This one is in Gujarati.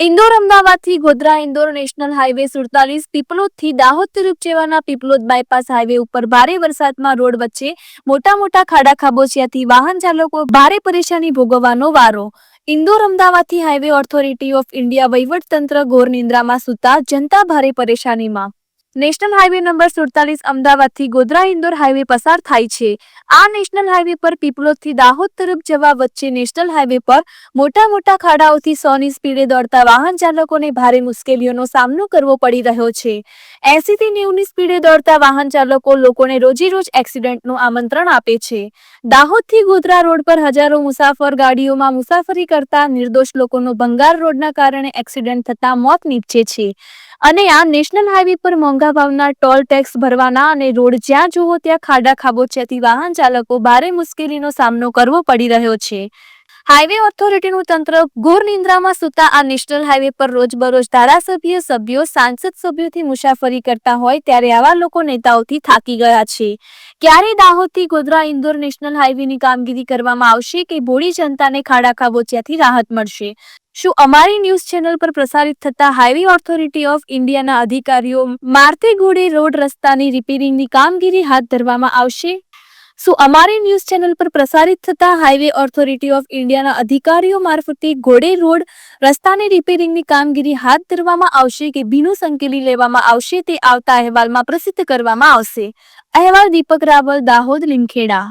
ઇન્દોર અમદાવાદથી ગોધરા ઇન્દોર નેશનલ હાઈવે સુડતાલીસ, પીપલોદથી દાહોદ તરફ જવાના પીપલોદ બાયપાસ હાઈવે ઉપર ભારે વરસાદમાં રોડ વચ્ચે મોટા મોટા ખાડા ખાબોચિયાથી વાહન ચાલકો ભારે પરેશાની ભોગવવાનો વારો. ઇન્દોર અમદાવાદથી હાઈવે ઓથોરિટી ઓફ ઇન્ડિયા વહીવટતંત્ર ઘોર નિંદ્રામાં સૂતા જનતા ભારે પરેશાનીમાં. નેશનલ હાઈવે નંબર સુડતાલીસ અમદાવાદથી ગોધરા ઇન્દોર હાઈવે પસાર થાય છે. આ નેશનલ હાઈવે પર પીપલોદથી દાહોદ તરફ જવા વચ્ચે નેશનલ હાઈવે પર મોટા મોટા ખાડાઓથી સોની સ્પીડે દોડતા વાહન ચાલકોને ભારે મુશ્કેલીઓનો સામનો કરવો પડી રહ્યો છે. એસીથી નેવુંની સ્પીડે દોડતા વાહન ચાલકો લોકોને રોજીરોજ એક્સિડન્ટનું આમંત્રણ આપે છે. દાહોદથી ગોધરા રોડ પર હજારો મુસાફર ગાડીઓમાં મુસાફરી કરતા નિર્દોષ લોકોનો ભંગાર રોડના કારણે એક્સિડન્ટ થતા મોત નીપજે છે. અને આ નેશનલ હાઈવે પર મોંઘા ભાવના ટોલ ટેક્સ ભરવાના અને રોડ જ્યાં જુઓ ત્યાં ખાડા ખાબોચિયાથી વાહન ચાલકો ભારે મુશ્કેલીનો સામનો કરવો પડી રહ્યો છે. હાઈવે ઓથોરિટીનું તંત્ર ઘોર નિંદ્રામાં સૂતા આ નેશનલ હાઈવે પર રોજબરોજ ધારાસભ્ય, સભ્યો, સાંસદ સભ્યોથી મુસાફરી કરતા હોય ત્યારે આવા લોકો નેતાઓથી થાકી ગયા છે. ક્યારે દાહોદથી ગોધરા ઇન્દોર નેશનલ હાઈવેની કામગીરી કરવામાં આવશે કે ભોળી જનતાને ખાડા ખાબોચિયાથી રાહત મળશે? શું અમારી ન્યૂઝ ચેનલ પર પ્રસારિત થતા હાઈવે ઓથોરિટી ઓફ ઇન્ડિયાના અધિકારીઓ મારતે ઘોડે રોડ રસ્તાની રિપેરિંગની કામગીરી હાથ ધરવામાં આવશે? શું અમારી ન્યૂઝ ચેનલ પર પ્રસારિત થતા હાઈવે ઓથોરિટી ઓફ ઇન્ડિયાના અધિકારીઓ મારફતે ઘોડે રોડ રસ્તાની રિપેરિંગની કામગીરી હાથ ધરવામાં આવશે કે ભીનું સંકેલી લેવામાં આવશે તે આવતા અહેવાલમાં પ્રસિદ્ધ કરવામાં આવશે. અહેવાલ દીપક રાવલ, દાહોદ, લીમખેડા.